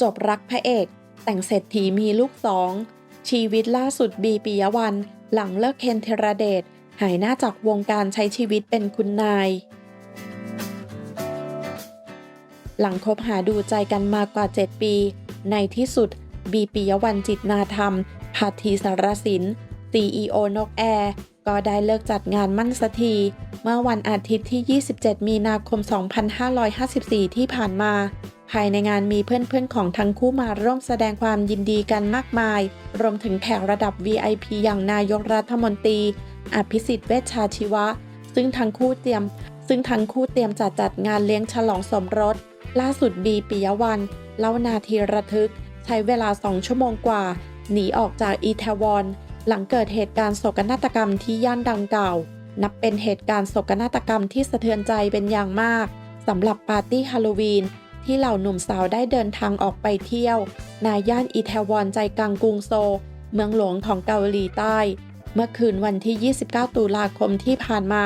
จบรักพระเอก แต่งเศรษฐีมีลูกสอง ชีวิตล่าสุดบีปิยวัน หลังเลิกเคนเทราเดชหายหน้าจากวงการใช้ชีวิตเป็นคุณนาย หลังคบหาดูใจกันมากว่า 7 ปี ในที่สุด บีปิยวันจิตนาธรรมพาทีสารสิน CEO นกแอร์ ก็ได้เลิกจัดงานมั่นสักทีเมื่อวันอาทิตย์ที่ 27 มีนาคม 2554 ที่ผ่านมา ภายในงานมีเพื่อนๆของทั้งคู่มาร่วมแสดงความยินดีกันมากมาย รวมถึงแขกระดับ VIP อย่างนายกรัฐมนตรี อภิสิทธิ์เวชชาชีวะ ซึ่งทั้งคู่เตรียม ซึ่งทั้งคู่เตรียมจัดจัดงานเลี้ยงฉลองสมรส ล่าสุดบีปิยวันเล่านาทีระทึก ใช้เวลาสองชั่วโมงกว่า หนีออกจากอีแทวอน หลังเกิดเหตุการณ์โศกนาฏกรรมที่ย่านดังกล่าว นับเป็นเหตุการณ์โศกนาฏกรรมที่สะเทือนใจเป็นอย่างมากสำหรับปาร์ตี้ฮาโลวีนที่เหล่าหนุ่มสาวได้เดินทางออกไปเที่ยว ในย่านอีแทวอนใจกลางกรุงโซลเมืองหลวงของเกาหลีใต้ เมื่อคืนวันที่ 29 ตุลาคมที่ผ่านมา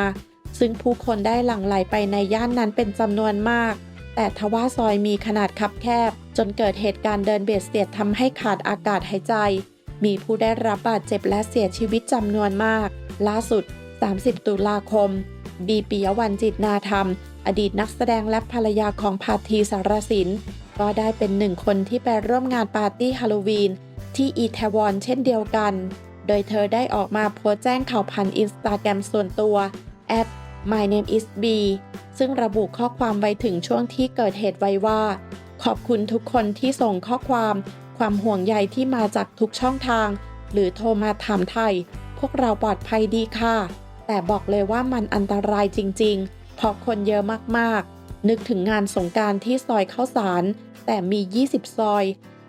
ซึ่งผู้คนได้หลั่งไหลไปในย่านนั้นเป็นจำนวนมาก แต่ทว่าซอยมีขนาดคับแคบ จนเกิดเหตุการณ์เดินเบียดเสียดทำให้ขาดอากาศหายใจ มีผู้ได้รับบาดเจ็บและเสียชีวิตจำนวนมาก ล่าสุด 30 ตุลาคม บีปิยวันจิตนาธรรม อดีตนักแสดงและภรรยาของพาทีสารสิน ก็ได้เป็นหนึ่งคนที่ไปร่วมงานปาร์ตี้ฮาโลวีน ที่อีแทวอนเช่นเดียวกัน โดยเธอได้ออกมาโพสต์แจ้งข่าวผ่านอินสตาแกรมส่วนตัว at my name is b ซึ่งระบุข้อความไว้ถึงช่วงที่เกิดเหตุไว้ว่า ขอบคุณทุกคนที่ส่งข้อความ ความห่วงใยที่มาจากทุกช่องทาง หรือโทรมาถามไทย พวกเราปลอดภัยดีค่ะ แต่บอกเลยว่ามันอันตรายจริงๆ เพราะคนเยอะมากๆ นึกถึงงานสงการที่ซอยเข้าสาร แต่มี 20 ซอย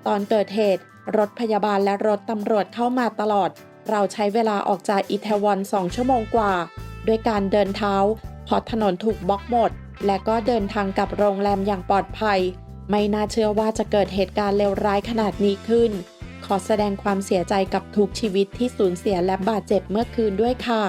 ตอนเกิดเหตุ รถพยาบาลและรถตำรวจเข้ามาตลอด เราใช้เวลาออกจากอิตาวันสองชั่วโมงกว่า ด้วยการเดินเท้าเพราะถนนถูกบล็อกหมด และก็เดินทางกลับโรงแรมอย่างปลอดภัย ไม่น่าเชื่อว่าจะเกิดเหตุการณ์เลวร้ายขนาดนี้ขึ้น ขอแสดงความเสียใจกับทุกชีวิตที่สูญเสียและบาดเจ็บเมื่อคืนด้วยค่ะ